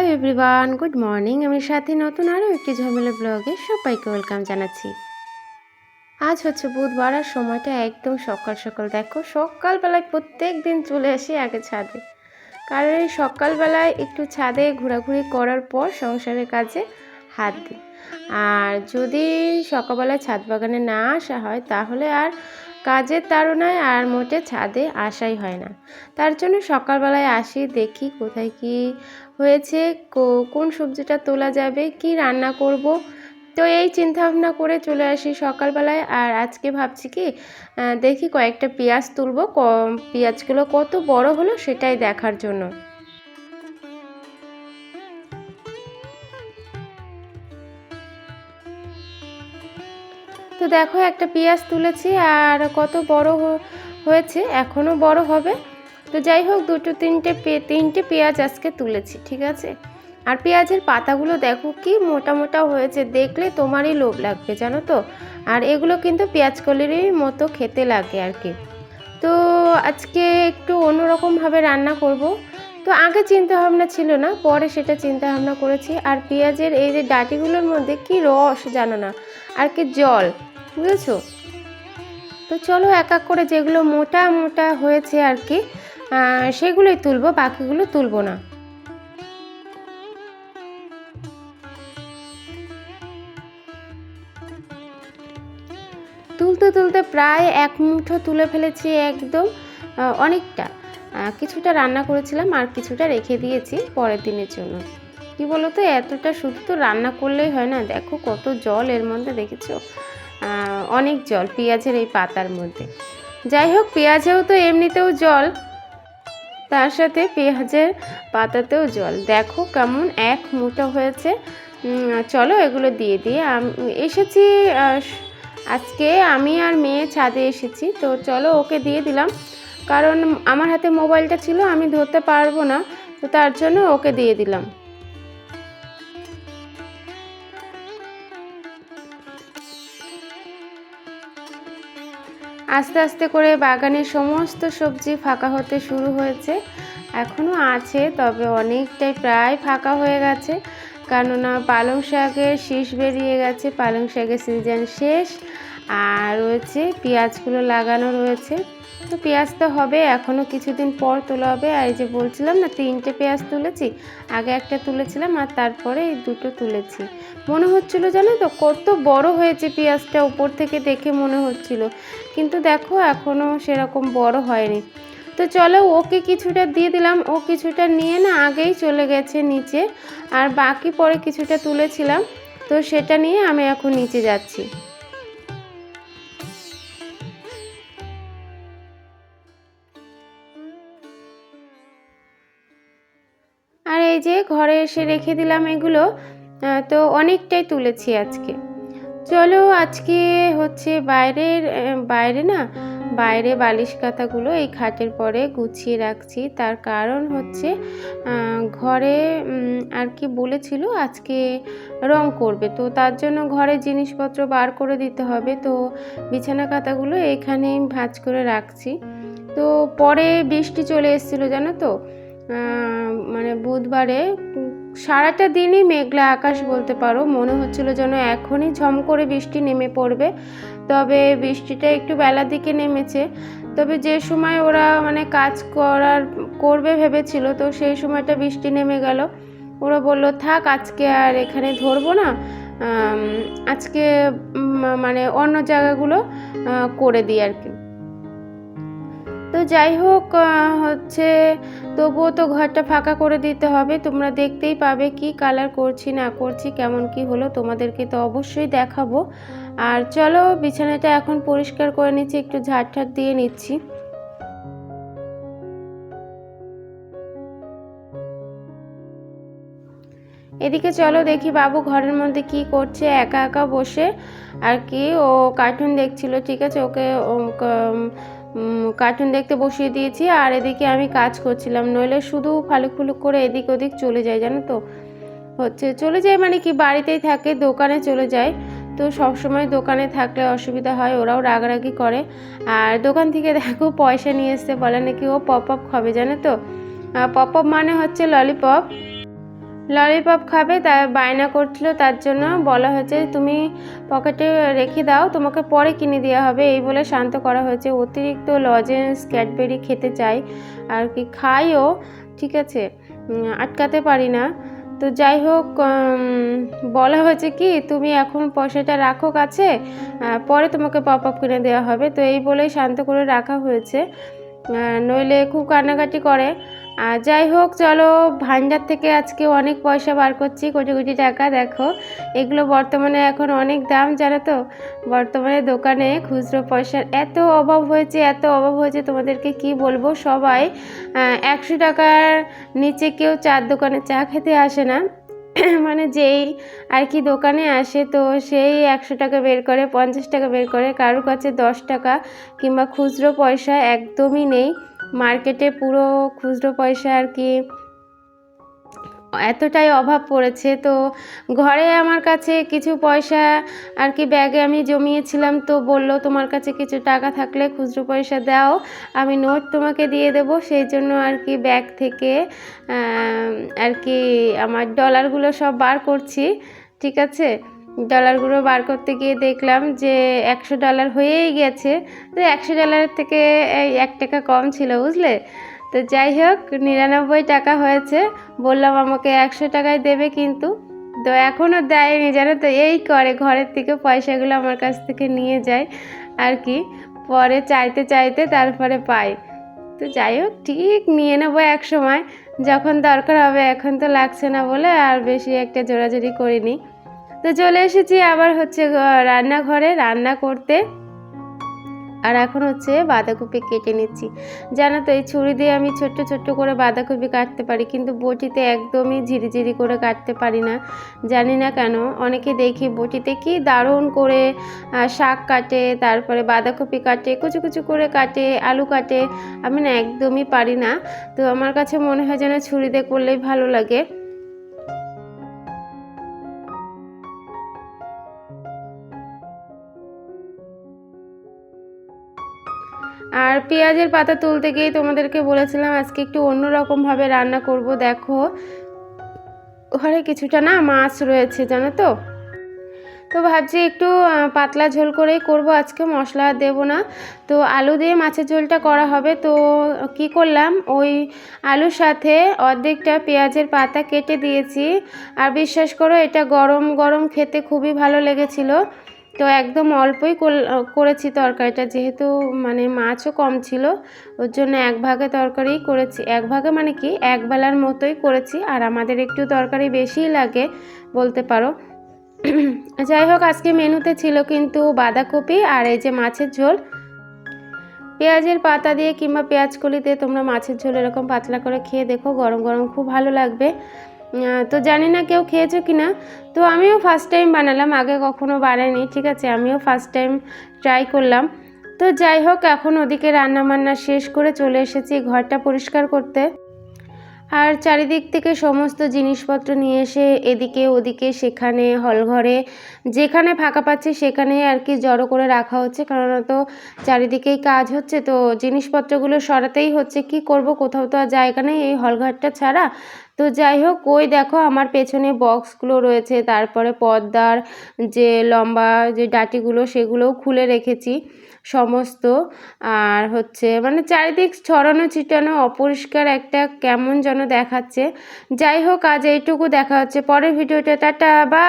Everyone, good morning. আমি সাথে, নতুন আরও একটি ঝামেলা ব্লগে সবাইকে ওয়েলকাম জানাচ্ছি। আজ হচ্ছে বুধবার আর সময়টা একদম সকাল সকাল। দেখো, সকালবেলায় প্রত্যেক দিন চলে আসি আগে ছাদে। কারণ এই সকালবেলায় একটু ছাদে ঘোরাঘুরি করার পর সংসারের কাজে হাত দিই। আর যদি সকালবেলায় ছাদ বাগানে না আসা হয়, তাহলে আর কাজের তাড়নায় আর মোটে ছাদে আসাই হয় না। তার জন্য সকালবেলায় আসি, দেখি কোথায় কি হয়েছে কোন সবজিটা তোলা যাবে, কি রান্না করব। তো এই চিন্তা ভাবনা করে চলে আসি সকালবেলায়। আর আজকে ভাবছি কি দেখি কয়েকটা পেঁয়াজ তুলবো। পেঁয়াজগুলো কত বড় হলো সেটাই দেখার জন্য। তো দেখো একটা পেঁয়াজ তুলেছি আর কত বড় হয়েছে এখনও বড় হবে। তো যাই হোক, দুটো তিনটে তিনটে পেঁয়াজ আজকে তুলেছি, ঠিক আছে? আর পেঁয়াজের পাতাগুলো দেখো কি মোটা মোটা হয়েছে, দেখলে তোমারই লোভ লাগবে, জানো তো? আর এগুলো কিন্তু পেঁয়াজ কলিরই মতো খেতে লাগে আর কি। তো আজকে একটু অন্যরকমভাবে রান্না করব। তো আগে চিন্তা ভাবনা ছিল না, পরে সেটা চিন্তা ভাবনা করেছি। আর পেঁয়াজের এই যে ডাটিগুলোর মধ্যে কি রস জানো না, আর কি জল। বুঝেছ? তো চলো এক এক করে যেগুলো মোটা মোটা হয়েছে আর কি সেগুলোই তুলবো, বাকিগুলো তুলবো না। তুলতে তুলতে প্রায় এক মুঠো তুলে ফেলেছি একদম অনেকটা। কিছুটা রান্না করেছিলাম আর কিছুটা রেখে দিয়েছি পরের দিনের জন্য। কি বলতো, এতটা শুধু তো রান্না করলেই হয় না, দেখো কত জল এর মধ্যে দেখেছ। অনেক জল পেঁয়াজের এই পাতার মধ্যে। যাই হোক, পেঁয়াজেও তো এমনিতেও জল। তার সাথে পেঁয়াজের পাতাতেও জল। দেখো কেমন এক মুঠো হয়েছে। চলো এগুলো দিয়ে দিয়ে এসেছি আজকে আমি আর মেয়ে ছাদে এসেছি। তো চলো ওকে দিয়ে দিলাম। কারণ আমার হাতে মোবাইলটা ছিল, আমি ধরতে পারব না। তো তার জন্য ওকে দিয়ে দিলাম। আস্তে আস্তে করে বাগানের সমস্ত সবজি ফাঁকা হতে শুরু হয়েছে। এখনও আছে, তবে অনেকটাই প্রায় ফাঁকা হয়ে গেছে। কেননা পালং শাকের শীষ বেরিয়ে গেছে, পালং শাকের সিজন শেষ। আর রয়েছে পেঁয়াজগুলো লাগানো রয়েছে। তো পেঁয়াজ তো হবে এখনও কিছুদিন পর তোলা হবে। আর যে বলছিলাম না, তিনটে পেঁয়াজ তুলেছি, আগে একটা তুলেছিলাম আর তারপরে এই দুটো তুলেছি। মনে হচ্ছিল জানো তো, কত বড় হয়েছে পেঁয়াজটা উপর থেকে দেখে মনে হচ্ছিল। কিন্তু দেখো এখনও সেরকম বড় হয়নি। তো চলো, ওকে কিছুটা দিয়ে দিলাম। ও কিছুটা নিয়ে না আগেই চলে গেছে নিচে। আর বাকি পরে কিছুটা তুলেছিলাম। তো সেটা নিয়ে আমি এখন নিচে যাচ্ছি। এই যে ঘরে এসে রেখে দিলাম এগুলো তো অনেকটাই তুলেছি আজকে। চলো আজকে হচ্ছে বাইরের বাইরে না, বাইরে বালিশ কাঁথাগুলো এই খাটের পরে গুছিয়ে রাখছি। তার কারণ হচ্ছে ঘরে আর কি বলেছিল আজকে রং করবে। তো তার জন্য ঘরে জিনিসপত্র বার করে দিতে হবে। তো বিছানা কাঁথাগুলো এখানে ভাঁজ করে রাখছি। তো পরে বৃষ্টি চলে এসেছিল জানো তো? মানে বুধবারে সারাটা দিনই মেঘলা আকাশ বলতে পারো। মনে হচ্ছিল যেন এখনই ঝম করে বৃষ্টি নেমে পড়বে। তবে বৃষ্টিটা একটু বেলার দিকে নেমেছে। তবে যে সময় ওরা মানে কাজ করার, করবে ভেবেছিল, তো সেই সময়টা বৃষ্টি নেমে গেল। ওরা বলল, থাক, আজকে আর এখানে ধরবো না। আজকে মানে অন্য জায়গাগুলো করে দিই আর কি। তো যাই হোক হচ্ছে তবুও তো ঘরটা ফাঁকা করে দিতে হবে। তোমরা দেখতেই পাবে কি কালার করছি, না করছি, কেমন কি হলো, তোমাদেরকে তো অবশ্যই দেখাবো। আর চলো, বিছানাটা এখন পরিষ্কার করে নিচ্ছি, একটু ঝাড় দিয়ে নিচ্ছি। এদিকে চলো দেখি বাবু ঘরের মধ্যে কি করছে, একা একা বসে। আর কি, ও কার্টুন দেখছিল, ঠিক আছে, ওকে কার্টুন দেখতে বসিয়ে দিয়েছি আর এদিকে আমি কাজ করছিলাম। নইলে শুধু ফালুক ফুলুক করে এদিক ওদিক চলে যায়, জানো তো? হচ্ছে চলে যায় মানে কি, বাড়িতেই থাকে, দোকানে চলে যায়। তো সব সময় দোকানে থাকলে অসুবিধা হয়, ওরাও রাগারাগি করে। আর দোকান থেকে দেখো পয়সা নিয়ে এসছে, বলে নাকি ও পপ আপ খাবে, জানো তো? পপ আপ মানে হচ্ছে ললিপপ ললিপপ খাবে, তা বায়না করছিল, তার জন্য বলা হয়েছে, তুমি পকেটে রেখে দাও, তোমাকে পরে কিনে দেওয়া হবে। এই বলে শান্ত করা হয়েছে। অতিরিক্ত লজেন্স ক্যাডবেরি খেতে চাই, আর কি খাইও, ঠিক আছে আটকাতে পারি না। তো যাই হোক বলা হয়েছে কি, তুমি এখন পয়সাটা রাখো কাছে পরে তোমাকে পপ আপ কিনে দেওয়া হবে। তো এই বলেই শান্ত করে রাখা হয়েছে। নইলে খুব কান্নাকাটি করে। আর যাই হোক, চলো, ভান্ডার থেকে আজকে অনেক পয়সা বার করছি, কোটি কোটি টাকা, দেখো। এগুলো বর্তমানে এখন অনেক দাম, জানো তো? বর্তমানে দোকানে খুচরো পয়সার এত অভাব হয়েছে, এত অভাব হয়েছে, তোমাদেরকে কি বলব? সবাই একশো টাকার নিচে কেউ চার দোকানে চা খেতে আসে না। মানে যেই আর কি দোকানে আসে, তো সেই একশো টাকা বের করে, পঞ্চাশ টাকা বের করে কারোর কাছে দশ টাকা কিংবা খুচরো পয়সা একদমই নেই। মার্কেটে পুরো খুচরো পয়সা আর কি এতটাই অভাব পড়েছে। তো ঘরে আমার কাছে কিছু পয়সা আর কি ব্যাগে আমি জমিয়েছিলাম, তো বলল, তোমার কাছে কিছু টাকা থাকলে খুচরো পয়সা দাও, আমি নোট তোমাকে দিয়ে দেব। সেই জন্য আর কি ব্যাগ থেকে আর কি আমার ডলারগুলো সব বার করছি, ঠিক আছে? ডলারগুলো বার করতে গিয়ে দেখলাম যে একশো ডলার হয়েই গেছে। তো একশো ডলারের থেকে এই এক টাকা কম ছিল, বুঝলে? তো যাই হোক, নিরানব্বই টাকা হয়েছে। বললাম, আমাকে একশো টাকায় দেবে কিন্তু। তো এখনও দেয়নি, জানো তো? এই করে, ঘরের থেকে পয়সাগুলো আমার কাছ থেকে নিয়ে যায় আর কি। পরে চাইতে চাইতে তারপরে পাই। তো যাই হোক, ঠিক নিয়ে নেব এক সময় যখন দরকার হবে, এখন তো লাগছে না বলে আর বেশি একটা জোরাজুরি করিনি। তো চলে এসেছি আবার হচ্ছে রান্নাঘরে রান্না করতে। আর এখন হচ্ছে বাঁধাকপি কেটে নিচ্ছি। জানো তো, এই ছুরি দিয়ে আমি ছোট্ট ছোট্ট করে বাঁধাকপি কাটতে পারি, কিন্তু বটিতে একদমই ঝিরিঝিরি করে কাটতে পারি না। জানি না কেন, অনেকে দেখি বটিতে কি দারুণ করে শাক কাটে, তারপরে বাঁধাকপি কাটে, কুচু কুচু করে কাটে, আলু কাটে, আমি না একদমই পারি না। তো আমার কাছে মনে হয় যেন ছুরি দিয়ে করলেই ভালো লাগে। আর পেঁয়াজের পাতা তুলতে গিয়ে তোমাদেরকে বলেছিলাম আজকে একটু অন্যরকমভাবে রান্না করব, দেখো। ঘরে কিছুটা না মাছ রয়েছে, জানো তো? তো ভাবছি একটু পাতলা ঝোল করেই করব, আজকে মশলা দেবো না। তো আলু দিয়ে মাছের ঝোলটা করা হবে, তো কি করলাম? ওই আলুর সাথে অর্ধেকটা পেঁয়াজের পাতা কেটে দিয়েছি। আর বিশ্বাস করো, এটা গরম গরম খেতে খুবই ভালো লেগেছিল। তো একদম অল্পই কর- করেছি তরকারিটা, যেহেতু মানে মাছও কম ছিল, ওর জন্য এক ভাগে তরকারি করেছি, এক ভাগে মানে কি, এক বেলার মতোই করেছি, আর আমাদের একটু তরকারি বেশিই লাগে বলতে পারো। যাই হোক, আজকে মেনুতে ছিল কিন্তু বাঁধাকপি আর এই যে মাছের ঝোল। পেঁয়াজের পাতা দিয়ে কিংবা পেঁয়াজ কলি দিয়ে তোমরা মাছের ঝোল এরকম পাতলা করে খেয়ে দেখো, গরম গরম খুব ভালো লাগবে। তো জানি না কেউ খেয়েছো কি না তো আমিও ফার্স্ট টাইম বানালাম, আগে কখনো বানাইনি, ঠিক আছে? আমিও ফার্স্ট টাইম ট্রাই করলাম। তো যাই হোক, এখন ওদিকে রান্না বান্না শেষ করে চলে এসেছি ঘরটা পরিষ্কার করতে। আর চারিদিক থেকে সমস্ত জিনিসপত্র নিয়ে এসে এদিকে ওদিকে সেখানে হলঘরে যেখানে ফাঁকা পাচ্ছি সেখানে আর কি জড়ো করে রাখা হচ্ছে। কারণ তো চারিদিকেই কাজ হচ্ছে, তো জিনিসপত্রগুলো সরাতেই হচ্ছে। কি করব, কোথাও তো আর জায়গা নেই এই হলঘরটা ছাড়া। তো যাই হোক, ওই দেখো আমার পেছনে বক্সগুলো রয়েছে, তারপরে পর্দার যে লম্বা যে ডাটিগুলো সেগুলোও খুলে রেখেছি সমস্ত। আর হচ্ছে মানে চারিদিক ছড়ানো ছিটানো অপরিষ্কার একটা কেমন যেন দেখাচ্ছে। যাই হোক, আজ এইটুকু দেখা হচ্ছে, পরের ভিডিওটা টাটা বা